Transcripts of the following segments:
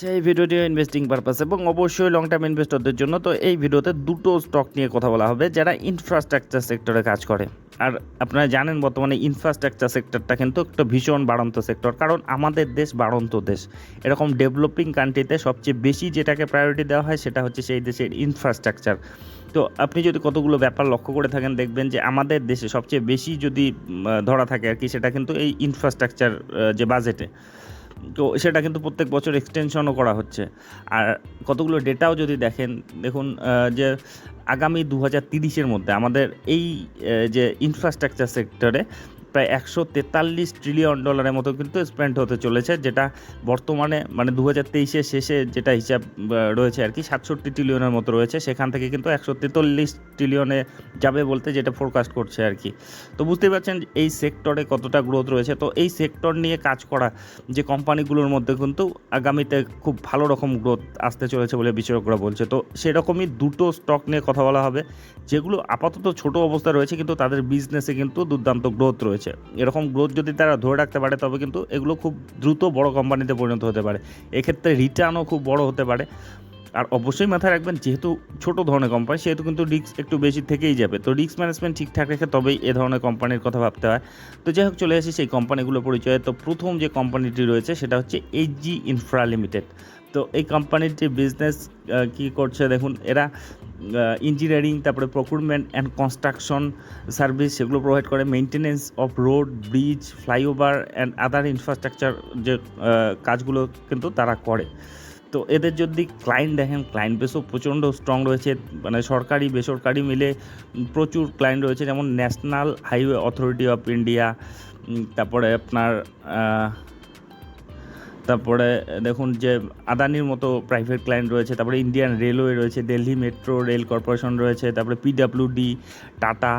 আচ্ছা এই ভিডিওটি ইনভেস্টিং পারপাস এবং অবশ্যই লং টার্ম ইনভেস্টরদের জন্য তো এই ভিডিওতে দুটো স্টক নিয়ে কথা বলা হবে যারা ইনফ্রাস্ট্রাকচার সেক্টরে কাজ করে। আর আপনারা জানেন বর্তমানে ইনফ্রাস্ট্রাকচার সেক্টরটা কিন্তু একটা ভীষণ বাড়ন্ত সেক্টর কারণ আমাদের দেশ বাড়ন্ত দেশ। এরকম ডেভেলপিং কান্ট্রিতে সবচেয়ে বেশি যেটাকে প্রায়োরিটি দেওয়া হয় সেটা হচ্ছে সেই দেশের ইনফ্রাস্ট্রাকচার তো আপনি যদি কতগুলো ব্যাপার লক্ষ্য করে থাকেন দেখবেন যে আমাদের দেশে সবচেয়ে বেশি যদি ধরা থাকে আর কি সেটা কিন্তু এই ইনফ্রাস্ট্রাকচার যে বাজেটে তো সেটা কিন্তু প্রত্যেক বছর এক্সটেনশনও করা হচ্ছে। আর কতগুলো ডেটাও যদি দেখেন, দেখুন যে আগামী দু হাজার তিরিশের মধ্যে আমাদের এই যে ইনফ্রাস্ট্রাকচার সেক্টরে প্রায় একশো তেতাল্লিশ ট্রিলিয়ন ডলারের মতো কিন্তু স্পেন্ড হতে চলেছে, যেটা বর্তমানে মানে দু হাজার তেইশের শেষে যেটা হিসাব রয়েছে আর কি, সাতষট্টি ট্রিলিয়নের মতো রয়েছে। সেখান থেকে কিন্তু একশো তেতাল্লিশ ট্রিলিয়নে যাবে বলতে যেটা ফোরকাস্ট করছে আর কি। তো বুঝতেই পারছেন এই সেক্টরে কতটা গ্রোথ রয়েছে। তো এই সেক্টর নিয়ে কাজ করা যে কোম্পানিগুলোর মধ্যে কিন্তু আগামীতে খুব ভালো রকম গ্রোথ আসতে চলেছে বলে বিশেষজ্ঞরা বলছে। তো সেরকমই দুটো স্টক নিয়ে কথা বলা হবে, যেগুলো আপাতত ছোট অবস্থা রয়েছে, কিন্তু তাদের বিজনেসে কিন্তু দুর্দান্ত গ্রোথ রয়েছে। এরকম গ্রোথ যদি তারা ধরে রাখতে পারে, তবে কিন্তু এগুলো খুব দ্রুত বড় কোম্পানিতে পরিণত হতে পারে। এক্ষেত্রে রিটার্নও খুব বড় হতে পারে। আর অবশ্যই মাথায় রাখবেন, যেহেতু ছোট ধরনের কোম্পানি সেহেতু কিন্তু রিস্ক একটু বেশি থেকেই যাবে। তো রিস্ক ম্যানেজমেন্ট ঠিকঠাক রেখে তবেই এ ধরনের কোম্পানির কথা ভাবতে হয়। তো যাই হোক, চলে আসি সেই কোম্পানিগুলো পরিচয়ে। তো প্রথম যে কোম্পানিটি রয়েছে, সেটা হচ্ছে এইচজি ইনফ্রা লিমিটেড তো এই কোম্পানির যে বিজনেস কী করছে দেখুন, এরা ইঞ্জিনিয়ারিং তারপরে প্রকুরমেন্ট অ্যান্ড কনস্ট্রাকশন সার্ভিস সেগুলো প্রোভাইড করে। Maintenance of road bridge flyover and other infrastructure যে কাজগুলো কিন্তু তারা করে। তো এদের যদি ক্লায়েন্ট দেখেন ক্লায়েন্ট বেসও প্রচণ্ড স্ট্রং রয়েছে। মানে সরকারি, বেসরকারি মিলে প্রচুর ক্লায়েন্ট রয়েছে। যেমন National Highway Authority of India তারপরে আপনার তারপরে, দেখুন যে আদানির মতো প্রাইভেট ক্লায়েন্ট রয়েছে, তারপরে ইন্ডিয়ান রেলওয়ে রয়েছে দিল্লি মেট্রো রেল কর্পোরেশন রয়েছে, তারপরে পিডাব্লিউডি টাটা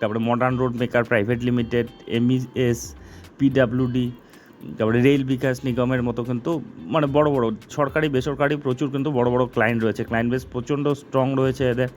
তারপরে modern road maker private limited MES PWD তারপরে রেল বিকাশ নিগমের মতো কিন্তু মানে বড় বড়, সরকারি, বেসরকারি প্রচুর কিন্তু বড় বড় ক্লায়েন্ট রয়েছে। ক্লায়েন্ট বেস প্রচণ্ড স্ট্রং রয়েছে এদের।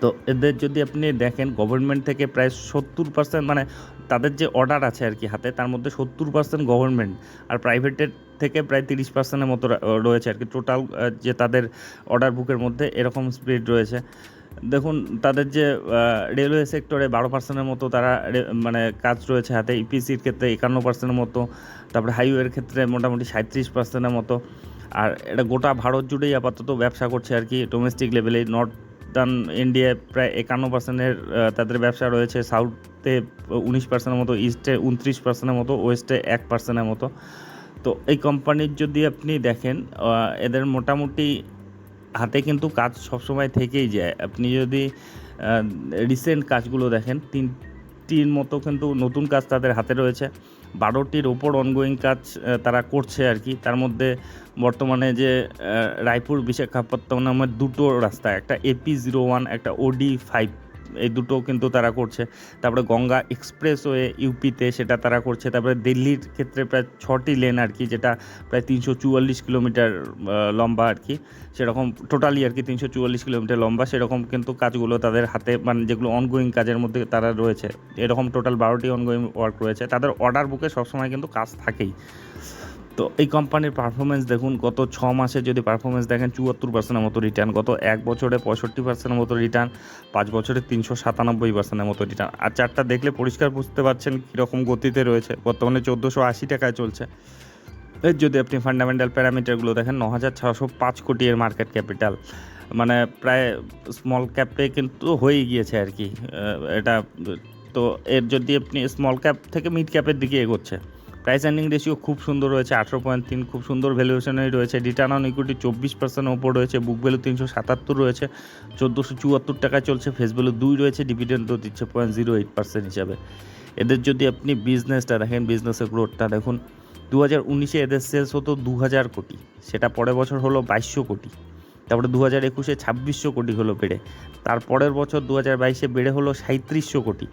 তো এদের যদি আপনি দেখেন গভর্নমেন্ট থেকে প্রায় সত্তর পার্সেন্ট মানে তাদের যে অর্ডার আছে আর কি হাতে, তার মধ্যে সত্তর পার্সেন্ট গভর্নমেন্ট আর প্রাইভেটের থেকে প্রায় তিরিশ পার্সেন্টের মতো রয়েছে আর কি টোটাল যে তাদের অর্ডার বুকের মধ্যে এরকম স্পিড রয়েছে। দেখুন, তাদের যে রেলওয়ে সেক্টরে বারো পার্সেন্টের মতো তারা মানে কাজ রয়েছে হাতে ইপিসির ক্ষেত্রে একান্ন পার্সেন্টের মতো, তারপরে হাইওয়ের ক্ষেত্রে মোটামুটি সাঁত্রিশ পার্সেন্টের মতো। আর এটা গোটা ভারত জুড়েই আপাতত ব্যবসা করছে আর কি ডোমেস্টিক লেভেলে নর্থার্ন ইন্ডিয়ায় প্রায় একান্ন পার্সেন্টের তাদের ব্যবসা রয়েছে সাউথে উনিশ পার্সেন্টের মতো ইস্টে উনত্রিশ পার্সেন্টের মতো ওয়েস্টে এক পার্সেন্টের মতো। তো এই কোম্পানির যদি আপনি দেখেন এদের মোটামুটি হাতে কিন্তু কাজ সবসময় থেকেই যায়। আপনি যদি রিসেন্ট কাজগুলো দেখেন, তিনটির মতো কিন্তু নতুন কাজ তাদের হাতে রয়েছে। বারোটির ওপর অনগোয়িং কাজ তারা করছে আর কি। তার মধ্যে বর্তমানে যে রায়পুর বিশাখাপত্তনম নামের দুটো রাস্তা, একটা এপি জিরো ওয়ান একটা ওডি ফাইভ এই দুটো কিন্তু তারা করছে। তারপরে গঙ্গা এক্সপ্রেসওয়ে ইউপিতে সেটা তারা করছে। তারপরে দিল্লির ক্ষেত্রে প্রায় ছটি লেন আর কি, যেটা প্রায় তিনশো চুয়াল্লিশ কিলোমিটার লম্বা আর কি। সেরকম টোটালি আর কি তিনশো চুয়াল্লিশ কিলোমিটার লম্বা। সেরকম কিন্তু কাজগুলো তাদের হাতে মানে যেগুলো অনগোয়িং কাজের মধ্যে তারা রয়েছে, এরকম টোটাল বারোটি অনগোয়িং ওয়ার্ক রয়েছে। তাদের অর্ডার বুকে সবসময় কিন্তু কাজ থাকেই। তো এই কোম্পানির পারফরমেন্স দেখুন, গত ছ মাসে যদি পারফরমেন্স দেখেন, চুয়াত্তর পার্সেন্টের মতো রিটার্ন গত এক বছরে পঁয়ষট্টি পার্সেন্টের মতো রিটার্ন পাঁচ বছরে তিনশো সাতানব্বই পার্সেন্টের মতো রিটার্ন আর চারটা দেখলে পরিষ্কার বুঝতে পারছেন কীরকম গতিতে রয়েছে। বর্তমানে চোদ্দোশো আশি টাকায় চলছে। এর যদি আপনি ফান্ডামেন্টাল প্যারামিটারগুলো দেখেন ন হাজার ছশো পাঁচ কোটি এর মার্কেট ক্যাপিটাল মানে প্রায় স্মল ক্যাপে কিন্তু হয়ে গিয়েছে আর কি। এটা তো এর যদি আপনি স্মল ক্যাপ থেকে মিড ক্যাপের দিকে এগোচ্ছে। প্রাইস আর্নিং রেশিও খুব সুন্দর রয়েছে, আঠেরো পয়েন্ট তিন, খুব সুন্দর ভ্যালুয়েশনেই রয়েছে। রিটার্ন অন ইকুইটি চব্বিশ পার্সেন্ট ওপর রয়েছে বুক ভ্যালু তিনশো সাতাত্তর রয়েছে, চোদ্দোশো চুয়াত্তর টাকায় চলছে ফেস ভ্যালু দুই রয়েছে ডিভিডেন্ডও দিচ্ছে পয়েন্ট জিরো এইট পার্সেন্ট হিসাবে। এদের যদি আপনি বিজনেসটা দেখেন বিজনেসের গ্রোথটা দেখুন দু হাজার উনিশে এদের সেলস হতো দু হাজার কোটি, সেটা পরের বছর হলো বাইশশো কোটি, তারপরে দু হাজার একুশে ছাব্বিশশো কোটি হলো বেড়ে তার পরের বছর দু হাজার বাইশে বেড়ে হলো সাঁত্রিশশো কোটি।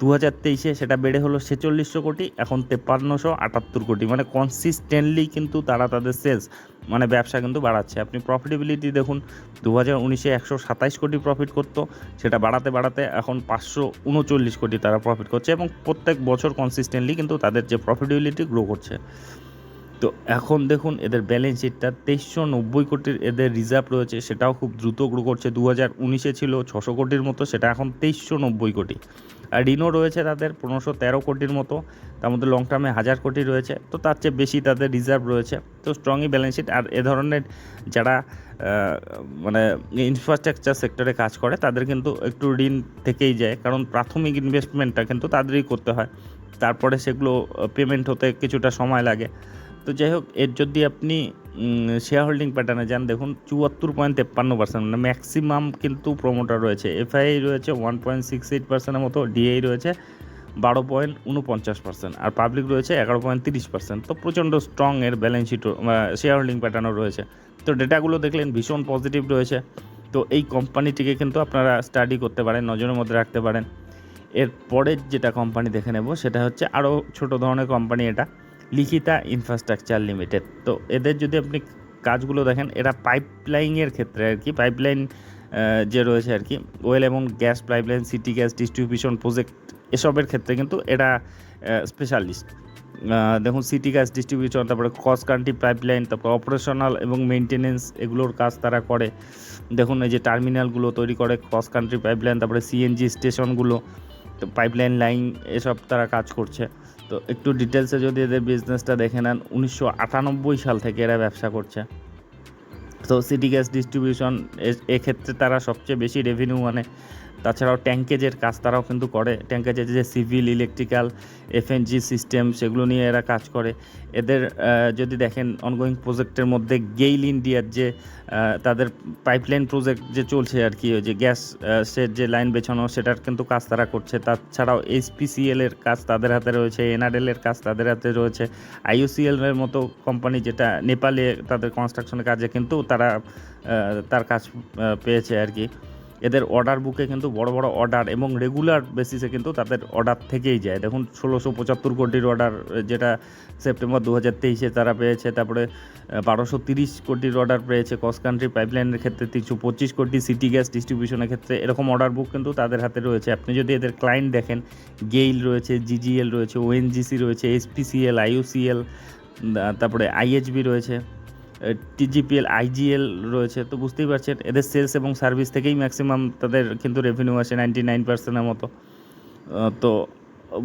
দু হাজার তেইশে সেটা বেড়ে হলো ছেচল্লিশশো কোটি, এখন তেপান্নশো আটাত্তর কোটি। মানে কনসিস্টেন্টলি কিন্তু তারা তাদের সেলস মানে ব্যবসা কিন্তু বাড়াচ্ছে। আপনি প্রফিটেবিলিটি দেখুন দু হাজার উনিশে একশো সাতাইশ কোটি প্রফিট করতো, সেটা বাড়াতে বাড়াতে এখন পাঁচশো উনচল্লিশ কোটি তারা প্রফিট করছে এবং প্রত্যেক বছর কনসিস্টেন্টলি কিন্তু তাদের যে প্রফিটেবিলিটি গ্রো করছে। তো এখন দেখুন, এদের ব্যালেন্স শিটটা তেইশশো নব্বই কোটির এদের রিজার্ভ রয়েছে, সেটাও খুব দ্রুত গ্রো করছে। দু হাজার উনিশে ছিল ছশো কোটির মতো, সেটা এখন তেইশশো নব্বই কোটি। ঋণও রয়েছে তাদের পনেরোশো তেরো কোটির মতো। তার মধ্যে লং টার্মে হাজার কোটি রয়েছে। তো তার চেয়ে বেশি তাদের রিজার্ভ রয়েছে। তো স্ট্রংই ব্যালেন্স শিট আর এ ধরনের যারা মানে ইনফ্রাস্ট্রাকচার সেক্টরে কাজ করে, তাদের কিন্তু একটু ঋণ থেকেই যায়। কারণ প্রাথমিক ইনভেস্টমেন্টটা কিন্তু তাদেরই করতে হয়। তারপরে সেগুলো পেমেন্ট হতে কিছুটা সময় লাগে। তো যাই হোক, এর যদি আপনি শেয়ার হোল্ডিং প্যাটার্নে যান, দেখুন, চুয়াত্তর পয়েন্ট তেপ্পান্ন পার্সেন্ট মানে ম্যাক্সিমাম কিন্তু প্রমোটার রয়েছে। এফআইআই রয়েছে ওয়ান পয়েন্ট সিক্স এইট পার্সেন্টের মতো ডিআই রয়েছে বারো পয়েন্ট উনপঞ্চাশ পার্সেন্ট আর পাবলিক রয়েছে এগারো পয়েন্ট তিরিশ পার্সেন্ট তো প্রচণ্ড স্ট্রং এর ব্যালেন্স শিটও শেয়ার হোল্ডিং প্যাটার্নও রয়েছে। তো ডেটাগুলো দেখলেন, ভীষণ পজিটিভ রয়েছে। তো এই কোম্পানিটিকে কিন্তু আপনারা স্টাডি করতে পারেন, নজরের মধ্যে রাখতে পারেন। এর পরের যেটা কোম্পানি দেখে নেব, সেটা হচ্ছে আরও ছোট ধরনের কোম্পানি এটা। লিখিতা ইনফ্রাস্ট্রাকচার লিমিটেড তো এদের যদি আপনি কাজগুলো দেখেন, এরা পাইপলাইনের ক্ষেত্রে আর কি পাইপলাইন যে রয়েছে আর কি ওয়েল এবং gas pipeline city gas distribution project এসবের ক্ষেত্রে কিন্তু এরা স্পেশালিস্ট দেখুন সিটি গ্যাস ডিস্ট্রিবিউশন তারপরে ক্রস কান্ট্রি পাইপলাইন তারপরে অপারেশনাল এবং মেনটেনেন্স এগুলোর কাজ তারা করে। দেখুন এই যে টার্মিনালগুলো তৈরি করে ক্রস কান্ট্রি পাইপলাইন তারপরে সিএনজি স্টেশনগুলো পাইপলাইন লাইন এসব তারা কাজ করছে। তো একটু ডিটেলসে যদি এদের বিজনেসটা দেখে নেন, উনিশশো আটানব্বই সাল থেকে এরা ব্যবসা করছে। তো সিটি গ্যাস ডিস্ট্রিবিউশন এক্ষেত্রে তারা সবচেয়ে বেশি রেভিনিউ মানে তাছাড়াও ট্যাঙ্কেজের কাজ তারাও কিন্তু করে। ট্যাঙ্কেজের যে সিভিল, ইলেকট্রিক্যাল এফএনজি সিস্টেম সেগুলো নিয়ে এরা কাজ করে। এদের যদি দেখেন অনগোয়িং প্রজেক্টের মধ্যে গেইল ইন্ডিয়ার যে তাদের পাইপলাইন প্রজেক্ট যে চলছে আর কি, ওই যে গ্যাস সেট যে লাইন বেছানো, সেটার কিন্তু কাজ তারা করছে। তাছাড়াও এইচপিসিএল এর কাজ তাদের হাতে রয়েছে এনআরএল এর কাজ তাদের হাতে রয়েছে। আইইউসিএল এর মতো কোম্পানি যেটা নেপালে তাদের কনস্ট্রাকশনের কাজে কিন্তু তারা তার কাজ পেয়েছে আর কি। এদের অর্ডার বুকে কিন্তু বড় বড় অর্ডার এবং রেগুলার বেসিসে কিন্তু তাদের অর্ডার থেকেই যায়। দেখুন, ষোলোশো পঁচাত্তর কোটির অর্ডার যেটা সেপ্টেম্বর দু হাজার তেইশে তারা পেয়েছে, তারপরে বারোশো তিরিশ কোটির অর্ডার পেয়েছে কস কান্ট্রি পাইপলাইনের ক্ষেত্রে, তিনশো পঁচিশ কোটি সিটি গ্যাস ডিস্ট্রিবিউশনের ক্ষেত্রে, এরকম অর্ডার বুক কিন্তু তাদের হাতে রয়েছে। আপনি যদি এদের ক্লায়েন্ট দেখেন গেইল রয়েছে জিজিএল রয়েছে ওএনজিসি রয়েছে এসপিসিএল আইইউসিএল তারপরে আইএইচবি রয়েছে। টিজিপিএল আইজিএল রয়েছে, তো বুঝতেই পারছেন, এদের সেলস এবং সার্ভিস থেকেই ম্যাক্সিমাম তাদের কিন্তু রেভিনিউ আসে নাইনটি নাইন পার্সেন্টের মতো। তো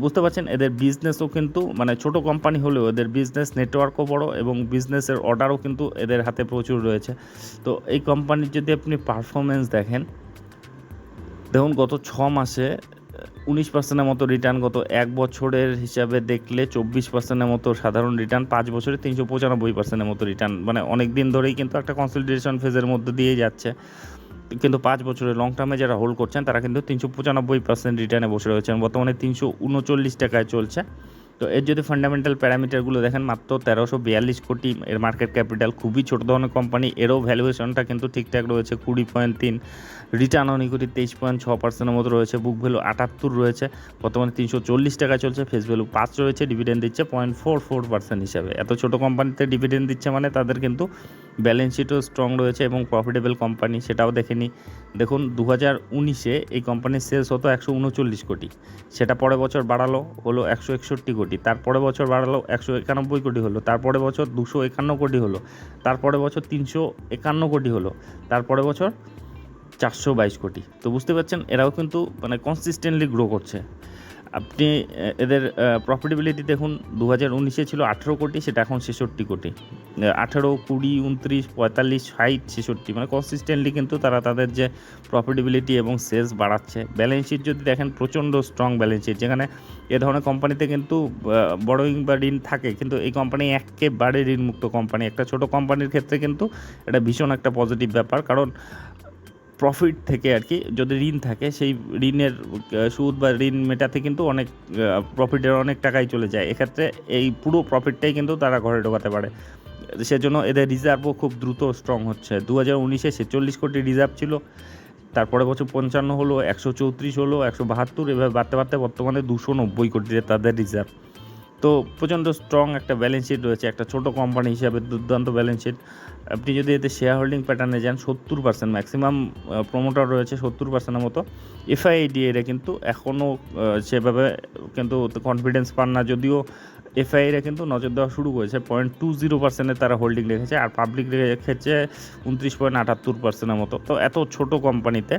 বুঝতে পারছেন, এদের বিজনেসও কিন্তু মানে ছোট কোম্পানি হলেও এদের বিজনেস নেটওয়ার্কও বড় এবং বিজনেসের অর্ডারও কিন্তু এদের হাতে প্রচুর রয়েছে। তো এই কোম্পানির যদি আপনি পারফরমেন্স দেখেন, দেখুন গত ছ মাসে উনিশ পার্সেন্টের মতো রিটার্ন গত এক বছরের হিসাবে দেখলে চব্বিশ পার্সেন্টের মতো সাধারণ রিটার্ন পাঁচ বছরে তিনশো পঁচানব্বই পার্সেন্টের মতো রিটার্ন মানে অনেক দিন ধরেই কিন্তু একটা কনসলিডেশন ফেজের মধ্যে দিয়ে যাচ্ছে। কিন্তু পাঁচ বছরের লং টার্মে যারা হোল্ড করছেন, তারা কিন্তু তিনশো পঁচানব্বই পার্সেন্ট রিটার্নে বসে রয়েছেন। বর্তমানে তিনশো উনচল্লিশ টাকায় চলছে। তো এর যদি ফান্ডামেন্টাল প্যারামিটারগুলো দেখেন, মাত্র তেরোশো বিয়াল্লিশ কোটি এর মার্কেট ক্যাপিটাল খুবই ছোট ধরনের কোম্পানি এরও ভ্যালুয়েশনটা কিন্তু ঠিকঠাক রয়েছে, কুড়ি পয়েন্ট তিন রিটার্ন অন ইকুইটি তেইশ পয়েন্ট ছ পার্সেন্টের মতো রয়েছে বুক ভ্যালু আটাত্তর রয়েছে, বর্তমানে তিনশো চল্লিশ টাকা চলছে ফেস ভ্যালু পাঁচ রয়েছে ডিভিডেন্ড দিচ্ছে পয়েন্ট ফোর ফোর পার্সেন্ট হিসাবে। এত ছোটো কোম্পানিতে ডিভিডেন্ড দিচ্ছে মানে তাদের কিন্তু ব্যালেন্স শিটও স্ট্রং রয়েছে এবং প্রফিটেবল কোম্পানি সেটাও দেখে নিই। দেখুন দু হাজার উনিশে এই কোম্পানির সেলস হতো একশো উনচল্লিশ কোটি, সেটা পরের বছর বাড়ালো, হলো একশো একষট্টি কোটি। তারপরে বছর বাড়ালো একশো একানব্বই কোটি হলো তারপরে বছর দুশো একান্ন কোটি হলো তারপরে বছর তিনশো একান্ন কোটি হলো তারপরে বছর চারশো বাইশ কোটি। তো বুঝতে পারছেন, এরাও কিন্তু মানে কনসিস্টেন্টলি গ্রো করছে। আপনি এদের প্রফিটেবিলিটি দেখুন দু হাজার উনিশে ছিল আঠেরো কোটি, সেটা এখন ছেষট্টি কোটি। আঠেরো, কুড়ি, উনত্রিশ, পঁয়তাল্লিশ, ষাট, ছেষট্টি মানে কনসিস্টেন্টলি কিন্তু তারা তাদের যে প্রফিটেবিলিটি এবং সেলস বাড়াচ্ছে। ব্যালেন্স শিট যদি দেখেন, প্রচণ্ড স্ট্রং ব্যালেন্স শিট যেখানে এ ধরনের কোম্পানিতে কিন্তু বড়োইং বা ঋণ থাকে, কিন্তু এই কোম্পানি একেবারে ঋণমুক্ত কোম্পানি একটা ছোট কোম্পানির ক্ষেত্রে কিন্তু এটা ভীষণ একটা পজিটিভ ব্যাপার, কারণ প্রফিট থেকে আর কি, যদি ঋণ থাকে, সেই ঋণের সুদ বা ঋণ মেটাতে কিন্তু অনেক প্রফিটের অনেক টাকাই চলে যায়। এক্ষেত্রে এই পুরো প্রফিটটাই কিন্তু তারা ঘরে ঢোকাতে পারে। সেজন্য এদের রিজার্ভও খুব দ্রুত স্ট্রং হচ্ছে। দু হাজার উনিশে ছেচল্লিশ কোটি রিজার্ভ ছিল, তারপরে বছর পঞ্চান্ন হলো, একশো চৌত্রিশ হলো, একশো বাহাত্তর, এভাবে বাড়তে বাড়তে বর্তমানে দুশো নব্বই কোটি তাদের রিজার্ভ তো প্রচণ্ড স্ট্রং একটা ব্যালেন্স শিট রয়েছে, একটা ছোট কোম্পানি হিসাবে দুর্দান্ত ব্যালেন্স শিট আপনি যদি এতে শেয়ার হোল্ডিং প্যাটার্নে যান, সত্তর পার্সেন্ট ম্যাক্সিমাম প্রমোটার রয়েছে সত্তর পার্সেন্টের মতো। এফআইডি এরা কিন্তু এখনও সেভাবে কিন্তু কনফিডেন্স পান না, যদিও এফআইআইরা কিন্তু নজর দেওয়া শুরু করেছে। পয়েন্ট টু জিরো পার্সেন্টের তারা হোল্ডিং রেখেছে, আর পাবলিক রেখেছে উনত্রিশ পয়েন্ট আটাত্তর পার্সেন্টের মতো। তো এত ছোট কোম্পানিতে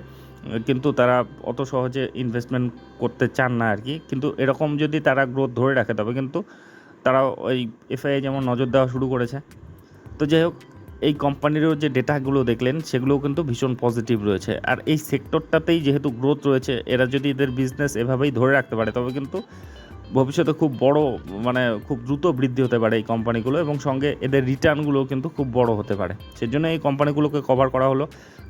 কিন্তু তারা অত সহজে ইনভেস্টমেন্ট করতে চান না আর কি। কিন্তু এরকম যদি তারা গ্রোথ ধরে রাখে, তবে কিন্তু তারা ওই এফআইআই যেমন নজর দেওয়া শুরু করেছে। তো যাই হোক, এই কোম্পানিরও যে ডেটাগুলো দেখলেন, সেগুলোও কিন্তু ভীষণ পজিটিভ রয়েছে। আর এই সেক্টরটাতেই যেহেতু গ্রোথ রয়েছে, এরা যদি এদের বিজনেস এভাবেই ধরে রাখতে পারে, তবে কিন্তু ভবিষ্যতে খুব বড় মানে খুব দ্রুত বৃদ্ধি হতে পারে এই কোম্পানিগুলো এবং সঙ্গে এদের রিটার্নগুলো কিন্তু খুব বড় হতে পারে। সেজন্য এই কোম্পানিগুলোকে কভার করা হলো।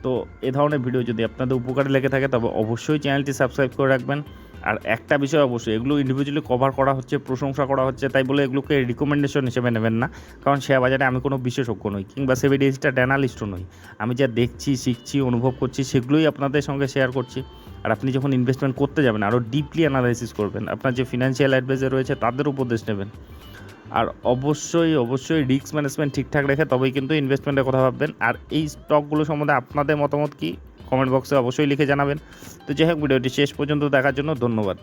তো এ ধরনের ভিডিও যদি আপনাদের উপকারে লেগে থাকে, তবে অবশ্যই চ্যানেলটি সাবস্ক্রাইব করে রাখবেন। আর একটা বিষয় অবশ্যই, এগুলো ইন্ডিভিজুয়ালি কভার করা হচ্ছে, প্রশংসা করা হচ্ছে, তাই বলে এগুলোকে রিকমেন্ডেশন হিসেবে নেবেন না। কারণ শেয়ার বাজারে আমি কোনো বিশেষজ্ঞ নই, কিংবা সেভি ডিজিটাল অ্যানালিস্টও নই। আমি যা দেখছি, শিখছি, অনুভব করছি, সেগুলোই আপনাদের সঙ্গে শেয়ার করছি। আর আপনি যখন ইনভেস্টমেন্ট করতে যাবেন আরও ডিপলি অ্যানালাইসিস করবেন, আপনার যে ফিনান্সিয়াল অ্যাডভাইজার রয়েছে তাদের উপদেশ নেবেন। আর অবশ্যই অবশ্যই রিস্ক ম্যানেজমেন্ট ঠিকঠাক রেখে তবেই কিন্তু ইনভেস্টমেন্টের কথা ভাববেন। আর এই স্টকগুলো সম্বন্ধে আপনাদের মতামত কি? কমেন্ট বক্সে অবশ্যই লিখে জানাবেন। তো যাই হোক, ভিডিওটি শেষ পর্যন্ত দেখার জন্য ধন্যবাদ।